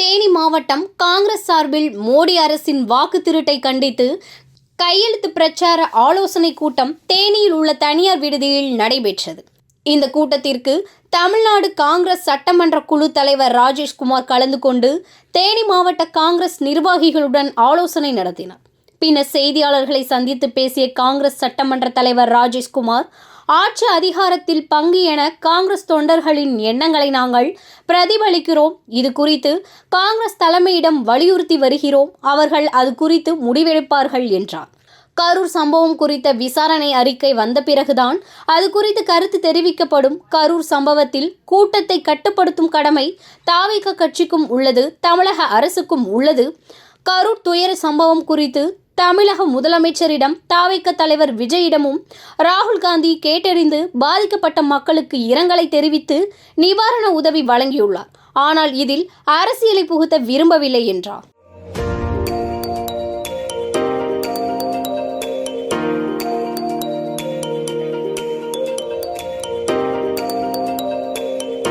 தேனி மாவட்டம் காங்கிரஸ் சார்பில் மோடி அரசின் வாக்கு திருட்டை கண்டித்து கையெழுத்து பிரச்சார ஆலோசனை கூட்டம் தேனியில் உள்ள தனியார் விடுதியில் நடைபெற்றது. இந்த கூட்டத்திற்கு தமிழ்நாடு காங்கிரஸ் சட்டமன்ற குழு தலைவர் ராஜேஷ்குமார் கலந்து கொண்டு தேனி மாவட்ட காங்கிரஸ் நிர்வாகிகளுடன் ஆலோசனை நடத்தினார். பின்னர் செய்தியாளர்களை சந்தித்து பேசிய காங்கிரஸ் சட்டமன்ற தலைவர் ராஜேஷ்குமார் ஆட்சி அதிகாரத்தில் பங்கு என காங்கிரஸ் தொண்டர்களின் எண்ணங்களை நாங்கள் பிரதிபலிக்கிறோம். இது குறித்து காங்கிரஸ் தலைமையிடம் வலியுறுத்தி வருகிறோம். அவர்கள் அது குறித்து முடிவெடுப்பார்கள் என்றார். கரூர் சம்பவம் குறித்த விசாரணை அறிக்கை வந்த பிறகுதான் அது குறித்து கருத்து தெரிவிக்கப்படும். கரூர் சம்பவத்தில் கூட்டத்தை கட்டுப்படுத்தும் கடமை தாவிக கட்சிக்கும் உள்ளது தமிழக அரசுக்கும் உள்ளது. கரூர் துயர சம்பவம் குறித்து தமிழக முதலமைச்சரிடம் தாவைக்க தலைவர் விஜயிடமும் ராகுல் காந்தி கேட்டறிந்து பாதிக்கப்பட்ட மக்களுக்கு இரங்கலை தெரிவித்து நிவாரண உதவி வழங்கியுள்ளார். ஆனால் இதில் அரசியலை புகுத்த விரும்பவில்லை என்றார்.